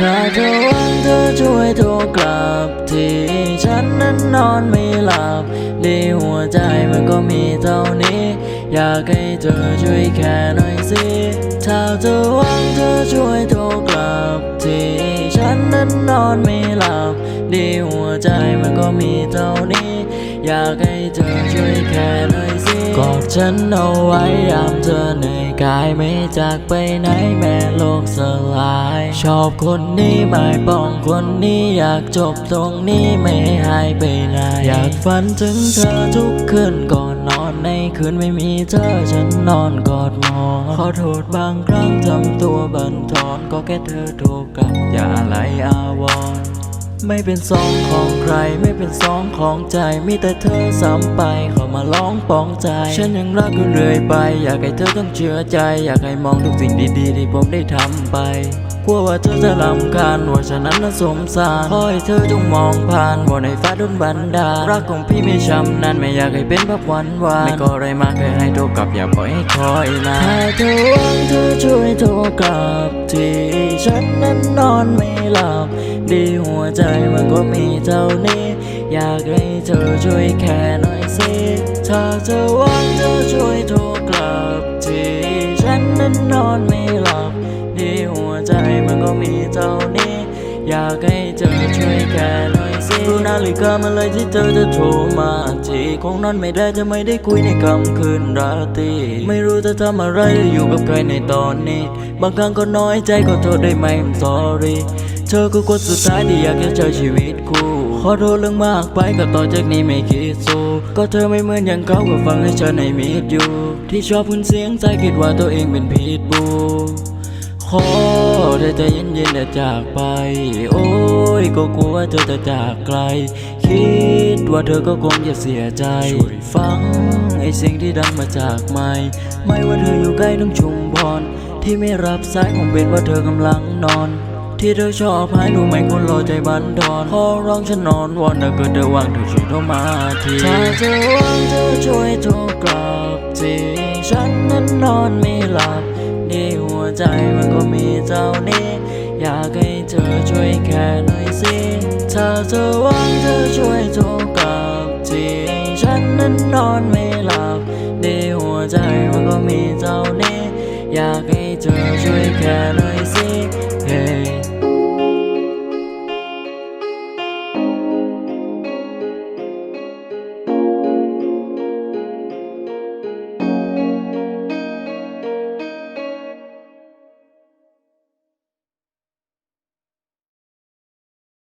ถ้าเธอว่างเธอช่วยโทรกลับทีฉันนั้นนอนไม่หลับดีหัวใจมันก็มีเท่านี้ อยากให้เธอช่วยแค่หน่อยสิถ้าเธอว่างเธอช่วยโทรกลับทีฉันนั้นนอนไม่หลับดีหัวใจมันก็มีเท่านี้ อยากให้เธอช่วยแค่หน่อย กอดฉันเอาไว้ยามเธอเหนื่อยกายไม่จากไปไหนแม้โลกสลาย ชอบคนนี้ไม่ป้องคนนี้อยากจบตรงนี้ไม่ให้หายไปไหนอยากฝันถึงเธอทุกคืนก่อนนอนในคืนไม่มีเธอฉันนอนกอดหมอนขอโทษบางครั้งทำตัวบันทอนก็แค่เธอโทรกลับอย่าอะไรอาวร ไม่เป็นสองของใคร ไม่เป็นสองของใจ มีแต่เธอซ้ำไปเข้ามาร้องปองใจ ฉันยังรักอยู่เรื่อยไป อยากให้เธอต้องเชื่อใจ อยากให้มองทุกสิ่งดีๆ ที่ผมได้ทำไปกลัวว่าเธอจะรำคาญว่าฉันนั้นน่ะสมสารขอให้เธอจงมองผ่านว่าในฟ้าดลบันดาลรักของพี่ไม่ช้ำนั้นไม่อยากให้เป็นภาพหวานหวานไม่ก็อะไรมากแค่ให้โทรกลับอย่าปล่อยให้คอยนานถ้าเธอว่างเธอช่วยโทรกลับ ที่ฉันนั้นนอนไม่หลับ ดีหัวใจมันก็มีเท่านี้ อยากให้เธอช่วยแค่หน่อยสิถ้าเธอว่างเธอช่วยโทรกลับทีฉันนั้นนอนไม่หลับ ดีหัวใจมันก็มีเท่านี้ อยากให้เธอช่วยแค่หน่อย ดูนาฬิกามาเลยที่เธอจะโทรมาทีคงนอนไม่ได้จะไม่ได้คุยในค่ำคืนราตรีไม่รู้จะทำอะไรอยู่กับใครในตอนนี้ บางครั้งก็น้อยใจก็โทษได้ไหม I'm sorry เธอคือคนสุดท้ายที่อยากจะใช้ชีวิตคู่ขอโทษเรื่องมากไปก็ต่อจากนี้ไม่คิดสู้ก็เธอไม่เหมือนอย่างเขาก็ฟังให้ฉันในมิดอยู่ ที่ชอบคุณเสียงใจคิดว่าตัวเองเป็นผิดบู ขอเธอใจเย็นๆอย่าจากไป โอ้ยก็กลัวเธอจะจากไกล คิดว่าเธอก็คงจะเสียใจช่วยฟังไอ้เสียงที่ดังมาจากไม้ไม่ว่าเธออยู่ใกล้ต้องชุมพร ที่ไม่รับสายคงเป็นว่าเธอกำลังนอน ที่เธอชอบให้ดูไม่คนรอใจบันทอนขอร้องฉันนอนวอนถ้าเกิดเธอว่างเธอช่วยโทรมาทีถ้าเธอว่างเธอช่วยโทรกลับทีฉันนั้นนอนไม่หลับ ดีหัวใจมันก็มีเจ้านี้ อยากให้เธอช่วยแค่หน่อยสิถ้าเธอว่างเธอช่วยโทรกลับทีฉันนั้นนอนไม่หลับดีหัวใจมันก็มีเจ้านี้ อยากให้เธอช่วยแค่ห